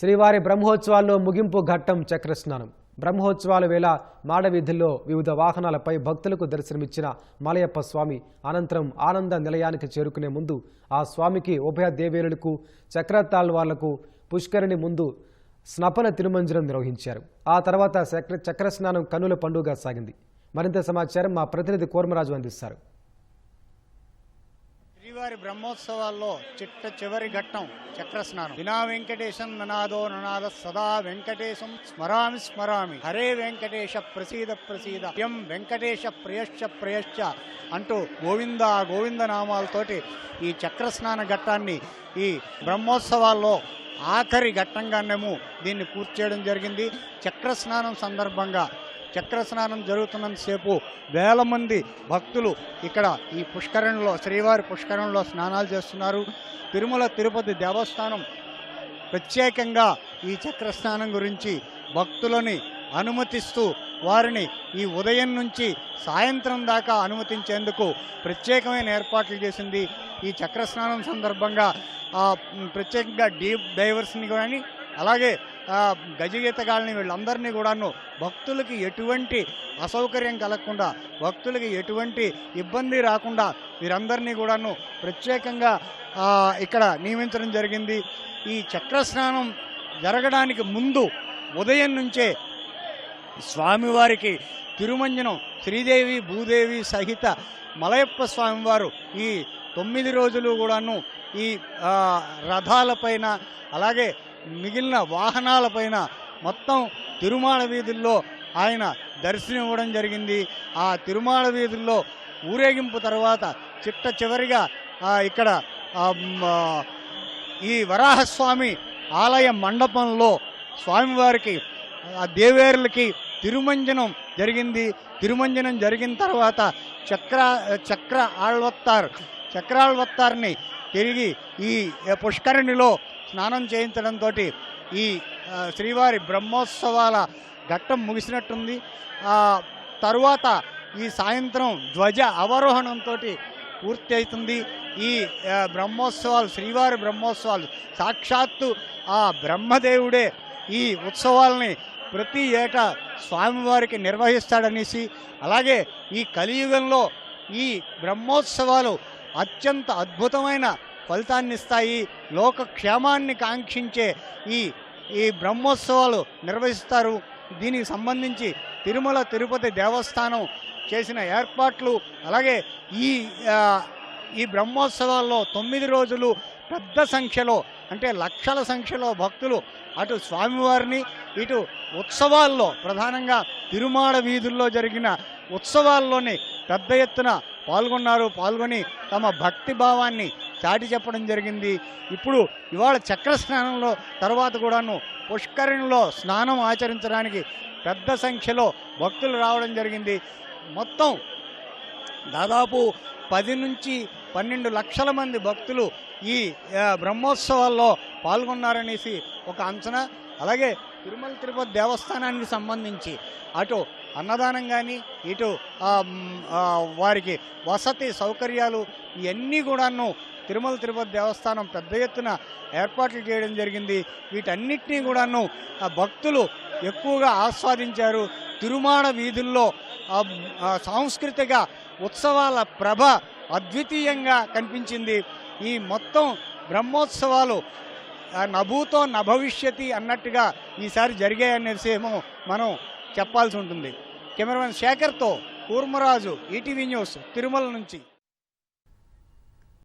శ్రీవారి బ్రహ్మోత్సవాల్లో ముగింపు ఘట్టం చక్రస్నానం. బ్రహ్మోత్సవాల వేళ మాడవీధుల్లో వివిధ వాహనాలపై భక్తులకు దర్శనమిచ్చిన మలయప్ప స్వామి అనంతరం ఆనంద నిలయానికి చేరుకునే ముందు ఆ స్వామికి ఉభయ దేవేరులకు చక్రతాళ్వార్లకు పుష్కరిణి ముందు స్నపన తిరుమంజనం నిర్వహించారు. ఆ తర్వాత చక్ర చక్రస్నానం కన్నుల పండుగ సాగింది. మరింత సమాచారం మా ప్రతినిధి కోర్మరాజు అందిస్తారు. శ్రీవారి బ్రహ్మోత్సవాల్లో చిట్ట చివరి ఘట్టం చక్రస్నానం. వినా వెంకటేశం ననాదో ననాద సదా వెంకటేశం స్మరామి స్మరామి. హరే వెంకటేశ ప్రసీద ప్రసీద. ఎం వెంకటేశ ప్రియశ్చ ప్రియశ్చ అంటూ గోవింద గోవింద నామాలతోటి ఈ చక్రస్నాన ఘట్టాన్ని ఈ బ్రహ్మోత్సవాల్లో ఆఖరి ఘట్టంగానేమో దీన్ని పూర్తి చేయడం జరిగింది. చక్రస్నానం సందర్భంగా చక్ర స్నానం జరుగుతున్నంతసేపు వేల మంది భక్తులు ఇక్కడ ఈ పుష్కరణలో శ్రీవారి పుష్కరణలో స్నానాలు చేస్తున్నారు. తిరుమల తిరుపతి దేవస్థానం ప్రత్యేకంగా ఈ చక్ర స్నానం గురించి భక్తులని అనుమతిస్తూ వారిని ఈ ఉదయం నుంచి సాయంత్రం దాకా అనుమతించేందుకు ప్రత్యేకమైన ఏర్పాట్లు చేసింది. ఈ చక్ర స్నానం సందర్భంగా ప్రత్యేకంగా డీప్ డైవర్స్ని కానీ అలాగే గజగీతగాళ్ళని వీళ్ళందరినీ కూడాను భక్తులకి ఎటువంటి అసౌకర్యం కలగకుండా భక్తులకి ఎటువంటి ఇబ్బంది రాకుండా వీరందరినీ కూడాను ప్రత్యేకంగా ఇక్కడ నియమించడం జరిగింది. ఈ చక్రస్నానం జరగడానికి ముందు ఉదయం నుంచే స్వామివారికి తిరుమంజనం శ్రీదేవి భూదేవి సహిత మలయప్ప స్వామివారు ఈ తొమ్మిది రోజులు కూడాను ఈ రథాలపైన అలాగే మిగిలిన వాహనాలపైన మొత్తం తిరుమాళ వీధుల్లో ఆయన దర్శనం ఇవ్వడం జరిగింది. ఆ తిరుమల వీధుల్లో ఊరేగింపు తర్వాత చిట్ట చివరిగా ఇక్కడ ఈ వరాహస్వామి ఆలయ మండపంలో స్వామివారికి ఆ దేవేరులకి తిరుమంజనం జరిగింది. తిరుమంజనం జరిగిన తర్వాత చక్ర చక్ర ఆళ్వత్తార్ చక్రాళ్వత్తార్ని తిరిగి ఈ పుష్కరిణిలో స్నానం చేయించడంతో ఈ శ్రీవారి బ్రహ్మోత్సవాల ఘట్టం ముగిసినట్టుంది. తరువాత ఈ సాయంత్రం ధ్వజ అవరోహణంతో పూర్తి అవుతుంది. ఈ బ్రహ్మోత్సవాలు శ్రీవారి బ్రహ్మోత్సవాలు సాక్షాత్తు ఆ బ్రహ్మదేవుడే ఈ ఉత్సవాల్ని ప్రతి ఏటా స్వామివారికి నిర్వహిస్తాడనేసి అలాగే ఈ కలియుగంలో ఈ బ్రహ్మోత్సవాలు అత్యంత అద్భుతమైన ఫలితాన్ని ఇస్తాయి లోక క్షేమాన్ని కాంక్షించే ఈ ఈ బ్రహ్మోత్సవాలు నిర్వహిస్తారు. దీనికి సంబంధించి తిరుమల తిరుపతి దేవస్థానం చేసిన ఏర్పాట్లు అలాగే ఈ ఈ బ్రహ్మోత్సవాల్లో తొమ్మిది రోజులు పెద్ద సంఖ్యలో అంటే లక్షల సంఖ్యలో భక్తులు అటు స్వామివారిని ఇటు ఉత్సవాల్లో ప్రధానంగా తిరుమాడ వీధుల్లో జరిగిన ఉత్సవాల్లోని పెద్ద ఎత్తున పాల్గొన్నారు. పాల్గొని తమ భక్తి భావాన్ని చాటి చెప్పడం జరిగింది. ఇప్పుడు ఇవాళ చక్ర స్నానంలో తర్వాత కూడాను పుష్కరిణిలో స్నానం ఆచరించడానికి పెద్ద సంఖ్యలో భక్తులు రావడం జరిగింది. మొత్తం దాదాపు పది నుంచి పన్నెండు లక్షల మంది భక్తులు ఈ బ్రహ్మోత్సవాల్లో పాల్గొన్నారనేసి ఒక అంచనా. అలాగే తిరుమల తిరుపతి దేవస్థానానికి సంబంధించి అటు అన్నదానం కానీ ఇటు వారికి వసతి సౌకర్యాలు ఇవన్నీ కూడాను తిరుమల తిరుపతి దేవస్థానం పెద్ద ఎత్తున ఏర్పాట్లు చేయడం జరిగింది. వీటన్నిటినీ కూడాను ఆ భక్తులు ఎక్కువగా ఆస్వాదించారు. తిరుమాడ వీధుల్లో సాంస్కృతిక ఉత్సవాల ప్రభ అద్వితీయంగా కనిపించింది. ఈ మొత్తం బ్రహ్మోత్సవాలు నభూతో నభవిష్యతి అన్నట్టుగా ఈసారి జరిగాయనేసి ఏమో మనం చెప్పాల్సి ఉంటుంది. కెమెరామెన్ శేఖర్తో కూర్మరాజు ఈటీవీ న్యూస్ తిరుమల నుంచి.